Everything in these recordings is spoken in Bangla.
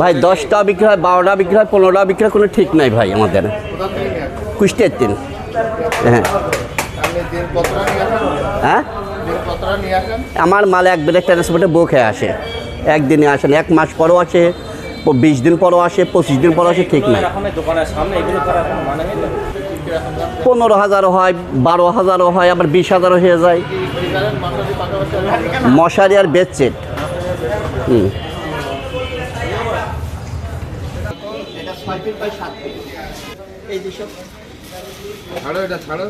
ভাই, দশটা বিক্রি হয়, বারোটা বিক্রি হয়, পনেরোটা বিক্রি হয়, কোনো ঠিক নাই ভাই আমাদের। কুষ্টিয়ার দিন হ্যাঁ। হ্যাঁ? আমার মাল এক বেলেগ ট্রান্সপোর্টে বউ খেয়ে আসে। একদিনে আসেন এক মাস পরও আসে, বিশ দিন পরও আসে, পঁচিশ দিন পরও আসে, ঠিক নাই? পনেরো হাজারও হয়, বারো হাজারও হয়, আবার বিশ হাজারও হয়ে যায়। মশারি আর বেডশিট। হুম। ছাড়ো এটা ছাড়ো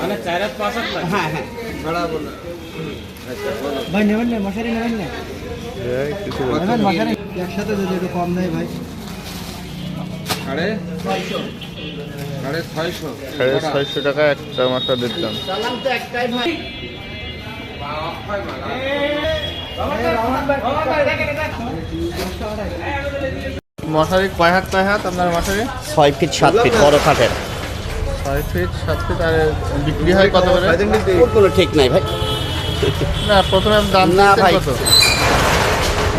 মানে চার হাত পাঁচ হাত লাগে হ্যাঁ হ্যাঁ। ভাই নেবেন না মশারি নেবেন না। একসাথে যদি একটু কম নেই ভাই। সাড়ে সাড়ে ছয়শো। সাড়ে ছয়শো টাকা একটা মাথা দিতাম। মশারি কয় হাত কয় হাত আপনার মশারি? ছয় ফিট সাত ফিট বড় কাঠের ছয় ফিট সাত ফিট আর বিক্রি হয় কত করে? কোনো ঠিক নাই ভাই। না প্রথমে দাম না ভাই।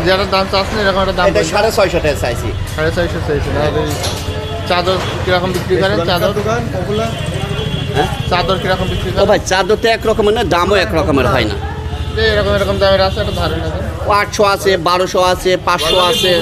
যেটা দাম চাচ্ছেন এরকম একটা দাম সাড়ে ছয়শো টাকা চাইছি। সাড়ে ছয়শো এই চাদর কীরকম বিক্রি করেন? চাদর? দোকান পপুলার হ্যাঁ? চাদর কীরকম বিক্রি ও করেন? ভাই চাদর তো এক রকমের না দামও এক রকমের হয় না। এরকম এরকম দামের আছে একটা আটশো আছে বারোশো আছে পাঁচশো আছে।